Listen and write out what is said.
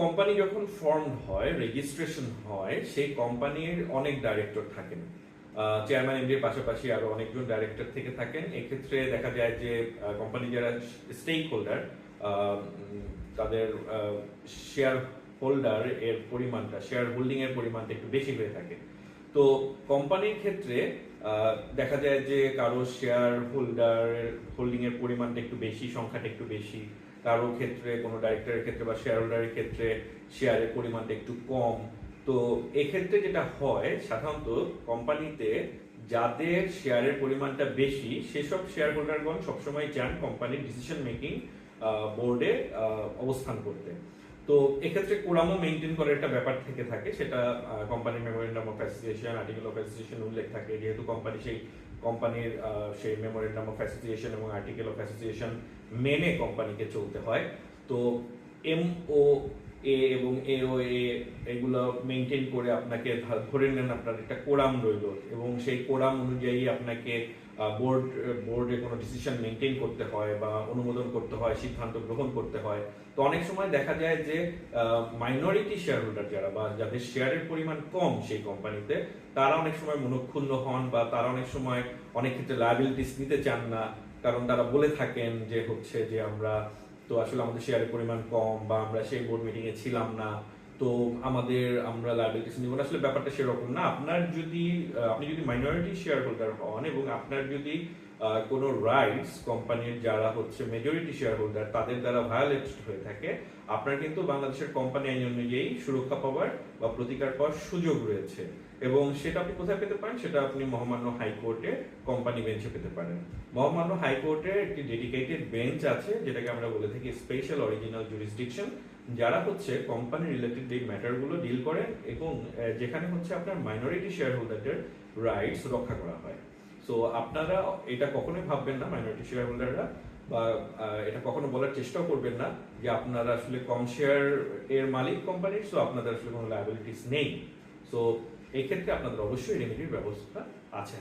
Company যখন form হয় registration হয়, সেই কোম্পানির অনেক ডাইরেক্টর থাকেন। চেয়ারম্যান এমডির পাশাপাশি আরও অনেকজন ডাইরেক্টর থেকে থাকেন। এক্ষেত্রে দেখা যায় যে কোম্পানি যারা স্টেক হোল্ডার তাদের শেয়ার হোল্ডার এর পরিমাণটা শেয়ার হোল্ডিং এর পরিমাণটা একটু বেশি হয়ে থাকে। তো কোম্পানির ক্ষেত্রে দেখা যায় যে কারও শেয়ার হোল্ডার হোল্ডিং এর পরিমাণটা একটু বেশি, সংখ্যাটা একটু বেশি। কারও ক্ষেত্রে, কোনো ডাইরেক্টরের ক্ষেত্রে বা শেয়ার হোল্ডারের ক্ষেত্রে শেয়ারের পরিমাণটা একটু কম। তো এক্ষেত্রে যেটা হয়, সাধারণত কোম্পানিতে যাদের শেয়ারের পরিমাণটা বেশি, সেসব শেয়ার হোল্ডারগণ সবসময় চান কোম্পানির ডিসিশন মেকিং বোর্ডে অবস্থান করতে। তো এক্ষেত্রে কোরামো মেনটেন করার একটা ব্যাপার থেকে থাকে, সেটা কোম্পানির memorandum of association article of association উল্লেখ থাকে। যেহেতু কোম্পানি সেই কোম্পানির সেই মেমোরেন্ডাম অফ অ্যাসোসিয়েশন এবং আর্টিকেল অফ অ্যাসোসিয়েশন মেনে কোম্পানিকে চলতে হয়। তো এম ও এ এবং এ ও এ এগুলো মেনটেন করে আপনাকে ধরে নেন আপনার একটা কোরাম রইল এবং সেই কোরাম অনুযায়ী আপনাকে বোর্ড বোর্ডে কোনো ডিসিশন মেনটেন করতে হয় বা অনুমোদন করতে হয়, সিদ্ধান্ত গ্রহণ করতে হয়। তো অনেক সময় দেখা যায় যে মাইনরিটি শেয়ার হোল্ডার যারা বা যাদের শেয়ারের পরিমাণ কম সেই কোম্পানিতে তারা অনেক সময় মনক্ষুণ্ণ হন বা তারা অনেক সময় অনেক ক্ষেত্রে লায়াবিলিটিস নিতে চান না। কারণ তারা বলে থাকেন যে, হচ্ছে যে আমরা তো আসলে আমাদের শেয়ারের পরিমাণ কম বা আমরা সেই বোর্ড মিটিং এ ছিলাম না, তো আমাদের, আমরা লাইবিলিটিস নিব আসলে ব্যাপারটা সেরকম না। আপনার যদি আপনি যদি মাইনরিটি শেয়ার হোল্ডার হন এবং আপনার যদি কোনো রাইটস কোম্পানির যারা হচ্ছে মেজরিটি শেয়ার হোল্ডার তাদের দ্বারা ভায়োলেটেড হয়ে থাকে। আপনার কিন্তু বাংলাদেশের কোম্পানি আইন অনুযায়ী সুরক্ষা পাওয়ার বা প্রতিকার পাওয়ার সুযোগ রয়েছে। এবং সেটা আপনি কোথায় পেতে পারেন? সেটা আপনি মহামান্য হাইকোর্টে কোম্পানি বেঞ্চে পেতে পারেন। মহামান্য হাইকোর্টে একটি ডেডিকেটেড বেঞ্চ আছে, যেটাকে আমরা বলে থাকি স্পেশাল অরিজিনাল জুরিসডিকশন যারা হচ্ছে কোম্পানি রিলেটেড এই ম্যাটারগুলো ডিল করেন এবং যেখানে হচ্ছে আপনার মাইনরিটি শেয়ার হোল্ডারদের রাইটস রক্ষা করা হয়। সো আপনারা এটা কখনোই ভাববেন না মাইনরিটি শেয়ার হোল্ডাররা বা এটা কখনো বলার চেষ্টাও করবেন না যে আপনারা আসলে কম শেয়ার এর মালিক কোম্পানির সো আপনাদের আসলে কোনো লাইবিলিটিস নেই। সো এক্ষেত্রে ক্ষেত্রে আপনাদের অবশ্যই রেমিডির ব্যবস্থা আছে।